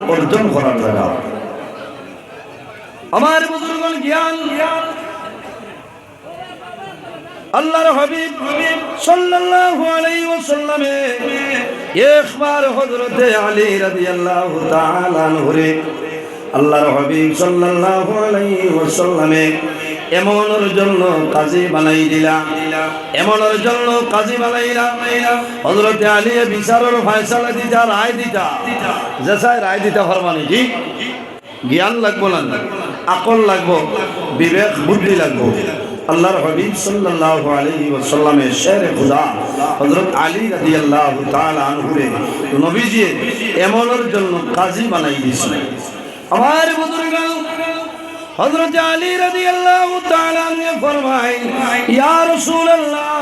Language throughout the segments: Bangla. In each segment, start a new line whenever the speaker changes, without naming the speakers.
অর্জন করার জায়গা। আমার বুজুর্গ জ্ঞান। জ্ঞান আল্লাহর হাবিব সাল্লাল্লাহু আলাইহি ওয়াসাল্লামে একবার হযরতে আলী রাদিয়াল্লাহু তাআলা আনহুরে আল্লাহর হাবিব সাল্লাল্লাহু আলাইহি ওয়াসাল্লামে এমনের জন্য কাজী বানাই দিলা এমনের জন্য কাজী বানাইলা হযরতে আলী বিচারের ফয়সালা দিতা, রায় দিতা। যেসাই রায় দিতা ফরমানি, জি। জ্ঞান লাগবো না? আকল লাগবো? বিবেক, বুদ্ধি লাগবো? আল্লাহর হাবিব সাল্লাল্লাহু আলাইহি ওয়াসাল্লামের শেরে খুদা, হযরত আলী রাদিয়াল্লাহু তাআলা আনহুরে নবীজি এমনের জন্য কাজী বানাই দিয়েছিলেন। আমার বুজুর্গান হযরত আলী রাদিয়াল্লাহু তাআলা ফরমায়, ইয়া রাসূলুল্লাহ,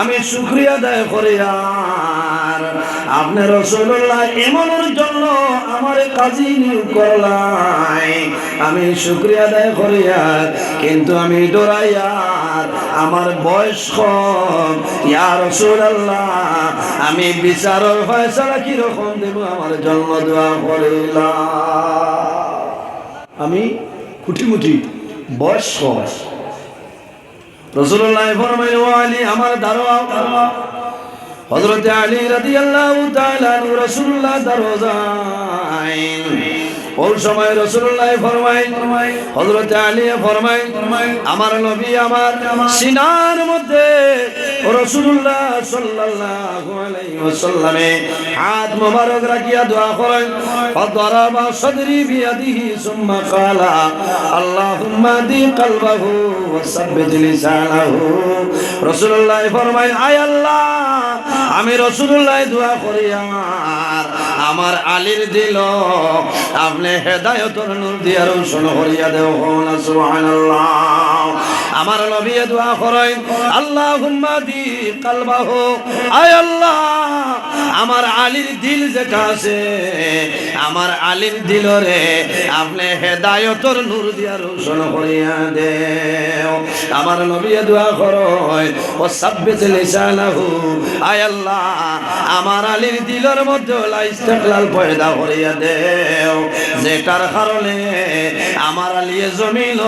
আমি শুকরিয়া আদায় করি আর আপনি রাসূলুল্লাহ এমনের জন্য আমার কাজী নিয়োগ করলাই। আমি শুকরিয়া আদায় করি আর, কিন্তু আমি ডরাই আর, আমার বয়স কম। ইয়া রাসূলুল্লাহ, আমি বিচারের ফয়সালা কি রকম দেব? আমার জন্য দোয়া করিলাম আমি খুঁটিমুটি বয়স কম। রসুল্লাহ ফরমাইল দারোয়া আমার দারোয়া। হযরত আলী রাদিয়াল্লাহু তাআলা রাসূলুল্লাহ দারোজাইন ওই সময় রাসূলুল্লাহ ফরমাই হযরত আলী ফরমাই আমার নবী আমার সিনার মধ্যে রাসূলুল্লাহ সাল্লাল্লাহু আলাইহি ওয়াসাল্লামে হাত মোবারক রাখিয়া দোয়া করেন ফাদরাবা সাদরি বিয়াদিহি সুম্মা ক্বালা আল্লাহুম্মা দি কলবাহু ওয়া লিসানাহু। রাসূলুল্লাহ ফরমায়, আয় আল্লাহ আমি রসুল্লাহ দোয়া করি আর আমার আলীর দিল। আপনি হেদায়েতর নূর দিয়া রোশন করিয়া দেও না, সুবহানাল্লাহ। আমার নবী দোয়া করেন, আল্লাহুম্মা দি কলবাহু। আয় আল্লাহ, আমার আলীর দিল যেটা আছে, আমার আলীর দিলরে আপনি হেদায়তর নূর দিয়া রোশন করিয়া দেও। আমার নবী দোয়া করয় ও সাব্বিত লিসানাহু। আয় আল্লাহ, আমার আলীর দিলের মধ্যে লা ইস্তিকলাল পয়দা করিয়া দেও। যেটার কারণে আমার আলিয়ে জমিন,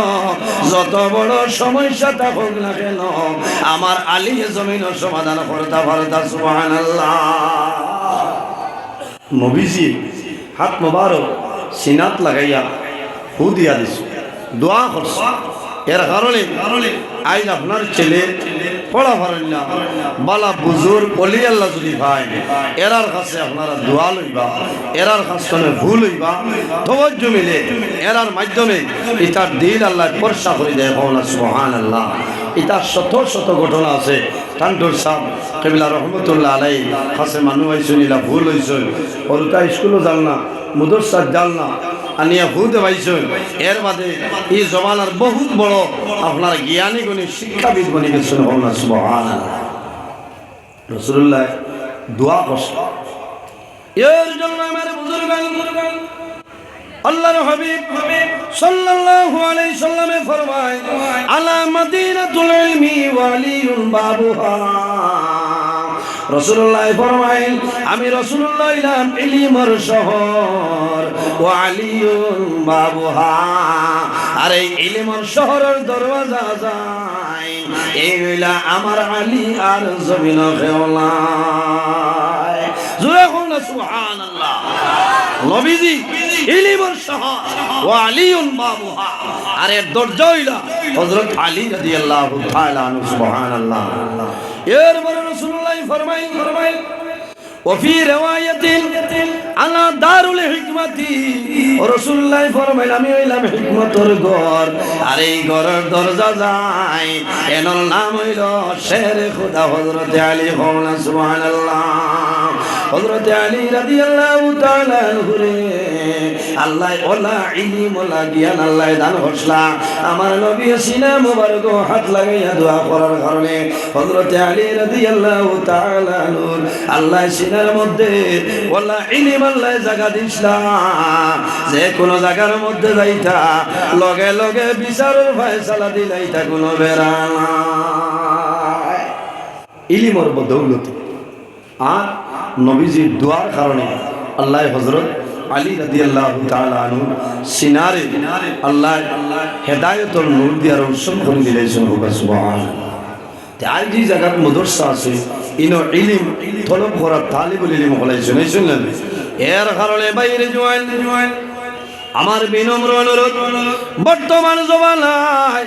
যত বড় সমস্যা থাকুক না কেন, আমার আলিয়ে জমিন সমাধান করতে পারতা, সুবহানাল্লাহ। নবীজি হাত মোবারক সিনাত লাগাইয়া হু দিয়া দিছ। দোয়া করছ। এর কারণে আইন আপনার ছেলে পড়া পারেন না। বালা বুজুর অলি আল্লাহ যদি ভাই, এরার কাছে আপনারা দোয়া লইবা, এরার কাছে ভুল হইবা, ধৈর্য মিলে এরার মাধ্যমে ইতার দিল আল্লাহ পরশা করে দেয় ভবনা সুহান আল্লাহ ইতার শত শত ঘটনা আছে। টান্টুর সাহ কেবিলা রহমতুল্লাহ আলাই কাছে মানুষ ইলা ভুল হয়েছে ওরটা স্কুলও যাল না মুদরসার জাল না আনিয়া ভূত পাইছেন এর বাদে এই জমানার বহুত বড়। আপনার জ্ঞানী গুণী, শিক্ষাবিদ বনি গেছেন রসুল্লাহ দোয়া কষ্ট এর জন্য আমার আল্লাহর হাবিব সাল্লাল্লাহু আলাইহি সাল্লামে ফরমায়, আলা মাদিনাতুল ইলমি ওয়ালিউন বাবুহা। রসুল্লাহ ফরমাইন, আমি রসুল্লাহ ইলাম ইলিমর শহর, ও আলিউন বাবুহা আর এই ইলিমর শহরের দরওয়াজা যায়, এই হইলা আমার আলী আর জমিন খেওলায়। জুড়ে কোন সুবহানাল্লাহ। নবীজি, ইলিমর শহর, ও আলিউন বাবুহা আর দরজা হইলা হযরত আলী রাদিয়াল্লাহু তাআলা সুবহানাল্লাহ। এরপরে রসুল্লাহ ফরমাই ফরমাই ওফি রেওয়ায়াতিন আলা দারুল হিকমাতি। রসুল্লাহ ফরমাইল, আমি হইলাম হিকমতর ঘর। আর এই ঘরের দরজা যায় এনর নাম হইল শের খুদা হজরতে আলী হওলা সুহান হজরতে আলী রাজি তাআলা ঘুরে আল্লাহ ওলা ইলিম ওলা জ্ঞান, আল্লাহ দান হসলা আমার নবী সিনা মুবারক হাত লাগাইয়া দোয়া করার কারণে হজরতে আলী রাজি আল্লাহ তাআলা আল্লাহ সিনার মধ্যে ওলা ইলিম, আল্লাহ জায়গা দিছলা যে কোন জায়গার মধ্যে যাইতা, লগে লগে বিচারের ফয়সালা দিলাইতা কোনো বেড়া ইলিমর বদৌলতি। আর নবীজির দোয়ার কারণে আল্লাহ হজরত আলী রাদিয়াল্লাহু তাআলা আনহু সিনারে আল্লাহ হেদায়েতর নূর দিয়া রোশন করে দিলেছেন আর যে জায়গার মদরসা আছে, ইনো ইলিম, তলব করার তালিবুল ইলিম হলাই শুনে শুনলেন এর কারণে বাইরে জোয়াল জোয়াল আমার বিনম্র অনুরোধ, বর্তমান জমানায়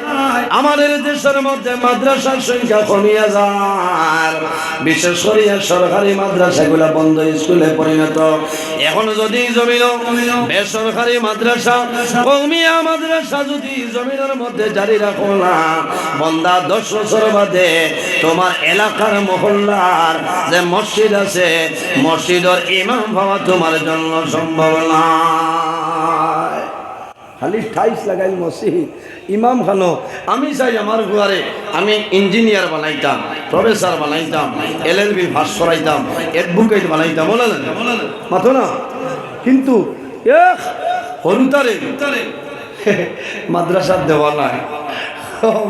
আমাদের দেশের মধ্যে মাদ্রাসার সংখ্যা কমিয়া যায় বিশেষ করে সরকারি মাদ্রাসাগুলা বন্ধ স্কুলে পরিণত। এখন যদি জমিন, বেসরকারি মাদ্রাসা, কমিয়া মাদ্রাসা যদি জমিনের মধ্যে জারি রাখো না, বন্দা দশ বছর বাদে তোমার এলাকার মহল্লার যে মসজিদ আছে, মসজিদের ইমাম ভাবা তোমার জন্য সম্ভব না। খালি ঠাইস লাগাই মসজিদ। ইমাম খানো, আমি চাই আমার ঘরে আমি ইঞ্জিনিয়ার বানাইতাম, প্রফেসর বানাইতাম, এল এল বি পাস করাইতাম অ্যাডভোকেট বানাইতাম বলেন মাথো না? কিন্তু এক হরুতারে মাদ্রাসার দেওয়া নাই।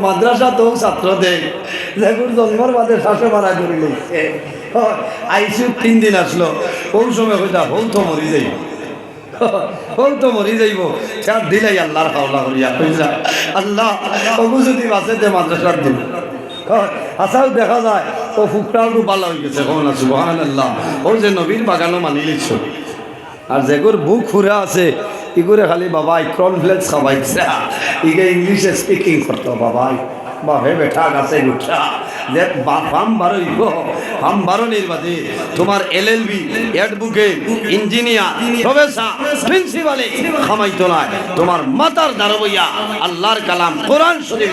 মাদ্রাসা তো ছাত্র দেয় দেখুন, জন্মর বাদে শ্বাসে মারা করে লইছে আইসিউ তিন দিন আসলো। কোন সময় হইতা হল তো মরি যাই হল তো মরি যাইব। চার দিলাই আল্লাহর হাওলা করিয়া কইরা আল্লাহ ওগু যদি বাঁচে তে মাদ্রাসার দিন। আসাও দেখা যায়, ও ফুকটাও ভালো হয়ে গেছে কখন আছে বহান আল্লাহ ও যে নবীর বাগানও মানি লিখছ আর যেগুর বুক ফুরা আছে, ইগুরে খালি বাবাই কর্নফ্লেক্স খাওয়াইছে ইগে ইংলিশে স্পিকিং করতো, বাবাই। বেঠা তোমার ইঞ্জিনিয়ার না। তোমার আল্লাহর কালাম শরীফ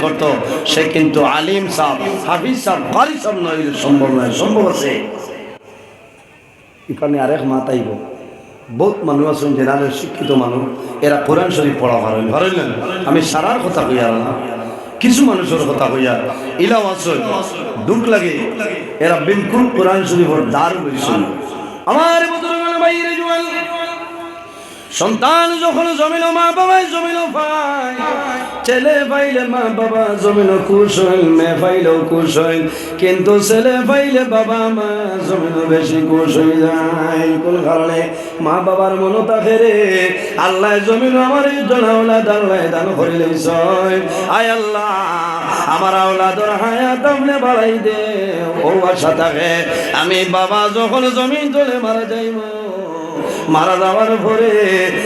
করতো, সে কিন্তু আলিম সাহ হাফিজ সাহ নয় আরেক মাত আইব। বহুত মানুষ আছেন, জেনারেল শিক্ষিত মানুষ এরা কোরআন শরীফ পড়া ভারইলেন আমি সারার কথা কইয়া না কিছু মানুষের কথা কইয়া ইলাও আছে দুঃখ লাগে এরা বিলকুল কোরআন শরীফের দ্বার হয়েছিল আমার বদল বাইরে জুয়াল সন্তান যখন জমিল মা বাবাই জমিল পায় ছেলে পাইলে মা বাবা জমিল খুশ হইল মেয়ে হইল কিন্তু ছেলে পাইলে বাবা মা জমিল বেশি হয়ে যায়। কোন কারণে? মা বাবার মন তাকে রে, আল্লাহ জমিল আমার জন আওলাদ আল্লাহ দান করিলে আয় আল্লাহ, আমার আওলাদর হায়াত আপনি বাড়াই দে। ও আশা থাকে, আমি বাবা যখন জমিন তোলে মারা যাইব মারা যাওয়ার পরে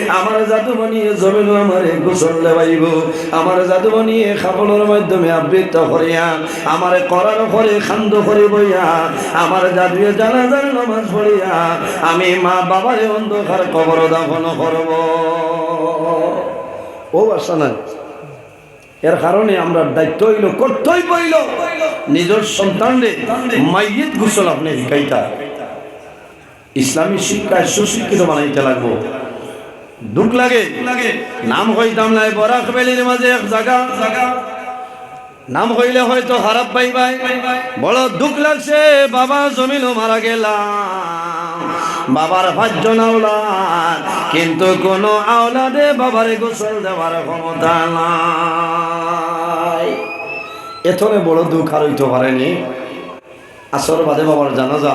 আমার জাদু বানিয়ে জমিন আমারে গোসল দেবাইব আমার জাদু বানিয়ে খাবলের মাধ্যমে আবৃত্ত করিয়া আমার করার পরে খান্দ করে বইয়া আমার জাদুয়ে জানা জানা নামাজ পড়িয়া আমি মা বাবারে অন্ধকার কবর দাফন করব। ও আশা নাই। এর কারণে আমরা দায়িত্ব হইল, কর্তব্য হইল, নিজের সন্তানরে মাইয়েত গোসল আপনি শিখাইতা। ইসলামী শিক্ষায় সুশিক্ষিত বানাইতে লাগবো। দুঃখ লাগে। নাম হইতাম নাই, বরাক বেলির মাঝে এক জায়গা। নাম হইলে হয়তো খারাপ পাই পাই বড় দুঃখ লাগছে, বাবা জমিন মারা গেলাম। বাবার পাঁচজন আওলাদ কিন্তু কোন আওলাদে বাবার গোসল দেওয়ার ক্ষমতা নাই। এথরে বড় দুঃখ আর হইতে পারেনি আসর বাদে বাবার জানাজা।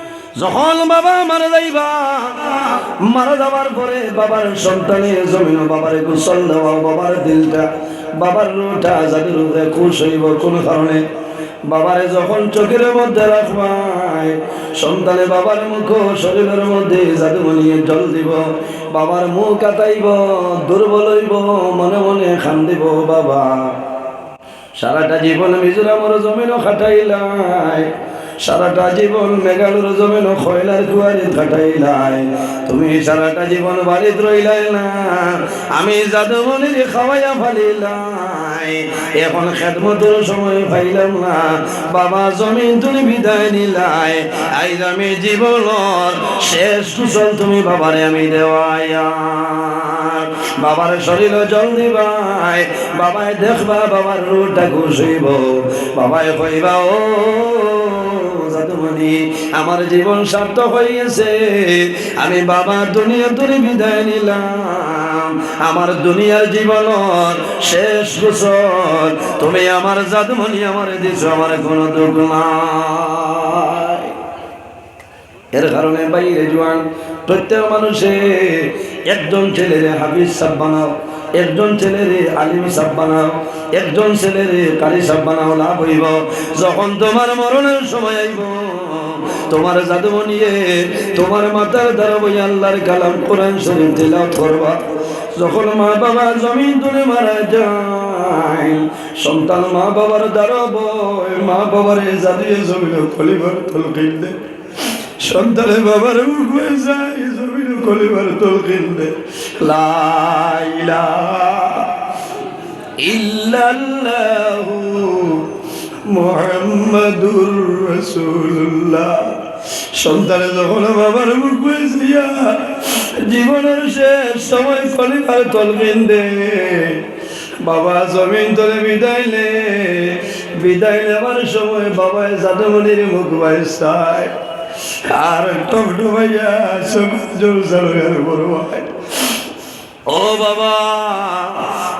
যখন বাবা মারা যাইবা, মারা যাওয়ার পরে বাবার সন্তানের জমিন, বাবার গোসল দেওয়া, বাবার দিলটা, বাবার রুটা যাদের রুদে খুশ হইব, কোন কারণে। বাবারে যখন চোখের মধ্যে রাখবাই, সন্তানে বাবার মুখ শরীরের মধ্যে জাদুমণিয়ে জল দিব, বাবার মুখ কাটাইব দুর্বল হইব, মনে মনে খান দিব, বাবা। সারাটা জীবন মিজোরামর জমিনও খাটাইলাই। সারাটা জীবন মেঘালুর জমিন খয়লার কুয়ারি কাটাইলাই তুমি সারাটা জীবন বাড়িত রইলাই না, আমি যাদবনির খাওয়াইয়া ফালিলাই। এখন খেদমতের সময় পাইলাম না, বাবা জমিন তুমি বিদায় নিলাই। আইজ আমি জীবনের শেষ কুশল তুমি বাবারে আমি দেওয়াইয়া। বাবার শরীরে জল দিবাই, বাবায় দেখবা বাবার রুটা খুশিব। বাবায় কইবা, ও জাদুমণি আমার জীবন সার্থক হয়ে গেছে আমি বাবা দুনিয়া তুলে বিদায় নিলাম। আমার দুনিয়ার জীবন শেষ বছর তুমি আমার জাদুমণি, আমার দিছো, আমার কোনো দুঃখ নাই। এর কারণে বাইরে জোয়ান, প্রত্যেক মানুষে একজন ছেলেরে হাফিজ সাহ বানাও, একজন ছেলেরে আলিম সাহ বানাও, একজন ছেলেরে কারি সাহ বানাও, লাভ হইব। যখন তোমার মরণের সময় আইব তোমার জাদু নিয়ে তোমার মাতার দ্বারা বই আল্লাহর কালাম কোরআন শরীফ তেলাওয়াত করবা। যখন মা বাবা জমিন তুলে মারা যায়, সন্তান মা বাবার দ্বারা বয় মা বাবার জাদিয়ে জমিন খলিবার তলকিন দেয় সন্তানে বাবার হয়ে যায়, জমিন কলিবার তলকিন দে। লাইলা ইল্লাল্লাহু মুহাম্মাদুর রাসূলুল্লাহ। সন্তানে যখন বাবার মুখ যাইয়া জীবনের শেষ সময় কলিবার তলকিন দে বাবা জমিন তলে বিদায় নে, বিদায় নেবার সময় বাবায় জাদুমণির মুখ চায় আর টকটো ভাইয়া সকাল জোর বড় ও বাবা,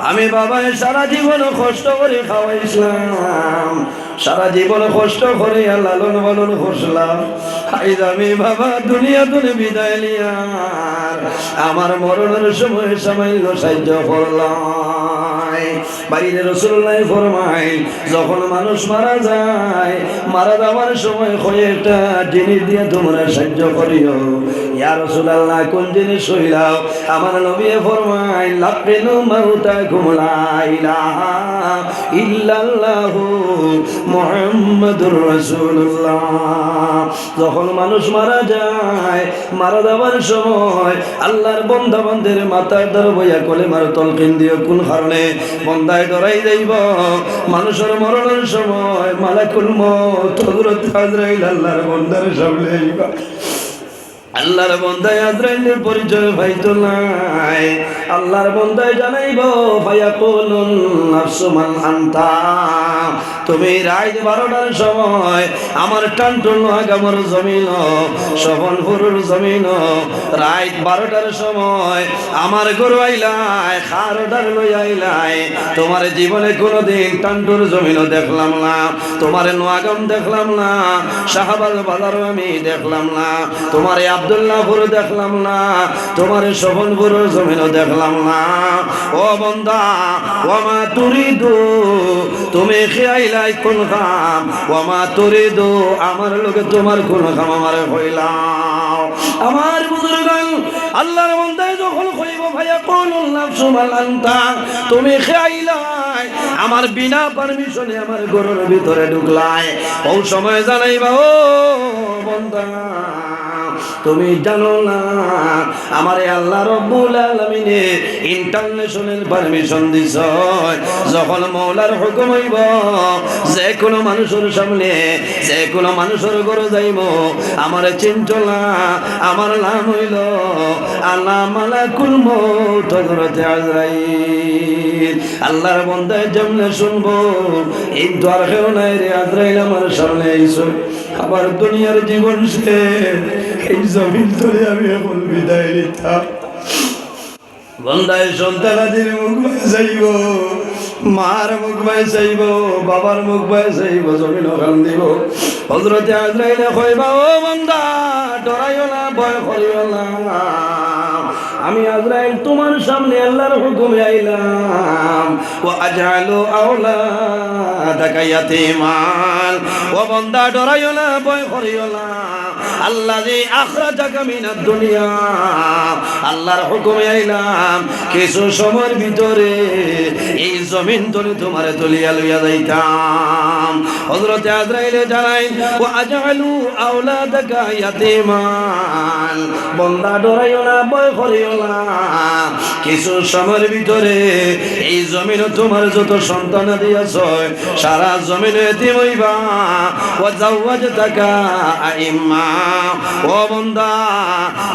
আমি বাবায় সারা জীবন কষ্ট করে খাওয়াইছিলাম। সারা জীবন কষ্ট করে লালন পালন করছিলাম। আইজ আমি বাবা দুনিয়া তুলে বিদায় নিয়ার আমার মরণের সময় সামান্য সাহায্য করলাম। বাড়িতে রসুল্লাহ ফরমাই যখন মানুষ মারা যায়, মারা যাওয়ার সময় কয়েকটা জিনিস দিয়ে তোমরা সাহায্য করিও। ইয়া রসুল্লাহ কোন জিনিস হইলাও? আমার নবী মাউতা কুমলা ইলাহা ইল্লাল্লাহু মুহাম্মাদুর রাসূলুল্লাহ। যখন মানুষ মারা যায়, মারা যাওয়ার সময় আল্লাহর বন্ধা বন্ধের মাথার ধর বইয়া কোলে মার তলকিন দিও, কোন কারণে? বন্দায় ডরাই যাইব। মানুষের মরণের সময় মালাকুল মত হযরত আজরাইল আল্লাহর বন্দার সামনে আইবা। আল্লাহর বন্দায় আজরাইলের পরিচয় পাইতো নাই। আল্লাহর বন্দায় জানাইব, ভাইয়া কোন নাফসুমান আন্তা। তুমি রাত বারোটার সময় আমার টানটুন আগামর জমিন শবনপুরের জমিন। রাত বারোটার সময় আমার গরু আইলাই খারোটার লই আইলাই তোমার জীবনে কোনোদিন টান্টুর জমিন দেখলাম না, তোমার নোয়াগাম দেখলাম না, শাহবাজ বাজারও আমি দেখলাম না। তোমার আবদুল্লাহপুর দেখলাম না, তোমার শোভনপুর জমিনও দেখলাম না। ও বন্দা, ও মা তুরিদু, তুমি খেয়াইলাই কোন কাম? ও মা তুরিদু, আমার লোকে তোমার কোন কাম? আমার হইলাম আমার বুজুর্গ আল্লাহর বন্দায় যখন কইব, ভাইয়া কোন সুমাল আন্তা তুমি খেয়াইলাই, আমার বিনা পারমিশনে আমার গরুর ভিতরে ঢুকলাই। ও সময় জানাইবা, ও বন্দা। তুমি জানো না, আমার আল্লাহ রব্বুল আলামিনে ইন্টারন্যাশনাল পারমিশন দিছ। যখন মৌলার হুকুম হইব, যে কোনো মানুষের সামনে, যে কোনো মানুষের ঘরে যাইব, আমার চিন্তলা, আমার নাম হইল আল্লাহ মালাকুল মৌত হযরতে আজরাইল। আল্লাহর বন্দায় যেমনে শুনব এই দ্বার কেউ নাই রে আজরাইল আমার সামনে আইসো। আবার দুনিয়ার জীবন সে এই জমিন ধরে আমি এখন বিদায় নিতাম বন্দায় সন্তানাদের মুখ ভাই চাইব মার মুখ ভাই চাইব, বাবার মুখ ভাই চাইব, জমিন ওখান দিব। হজরতে আজরাইলে কইবা, ও বন্দা, ডরাইও না, ভয় করিও না। আমি আজরাইল তোমার সামনে আল্লাহর হুকুমে আইলাম। ও আজালু আওলা ইয়াতীমান। ও বন্দা, ডরাইও না, ভয় করিও না। আল্লাহ যে আখরাজাকা মিনাদ দুনিয়া। আল্লাহর হুকুমে আইলাম, কিছু সময়ের ভিতরে এই জমিন তলে তোমার তুলিয়া লইয়া যাইতাম। হযরতে আজরাইলে জানাই ও আজালু আওলাদাকা ইয়াতীমান। বন্দা ডরাইও না, ভয় করিও আল্লাহ কিছু সময়ের ভিতরে এই জমিনে তোমার যত সন্তান দিয়েছ, সারা জমিনে দিবইবা। ও জাওয়াজ টাকা আইম্মা। ও বন্দা,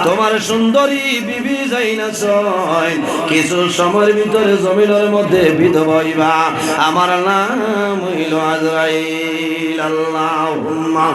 তোমার সুন্দরী বিবি যাই না ছয়। কিছু সময়ের ভিতরে জমিনের মধ্যে বিধবইবা আমার নাম হইল আজরাইল। আল্লাহুম্মা।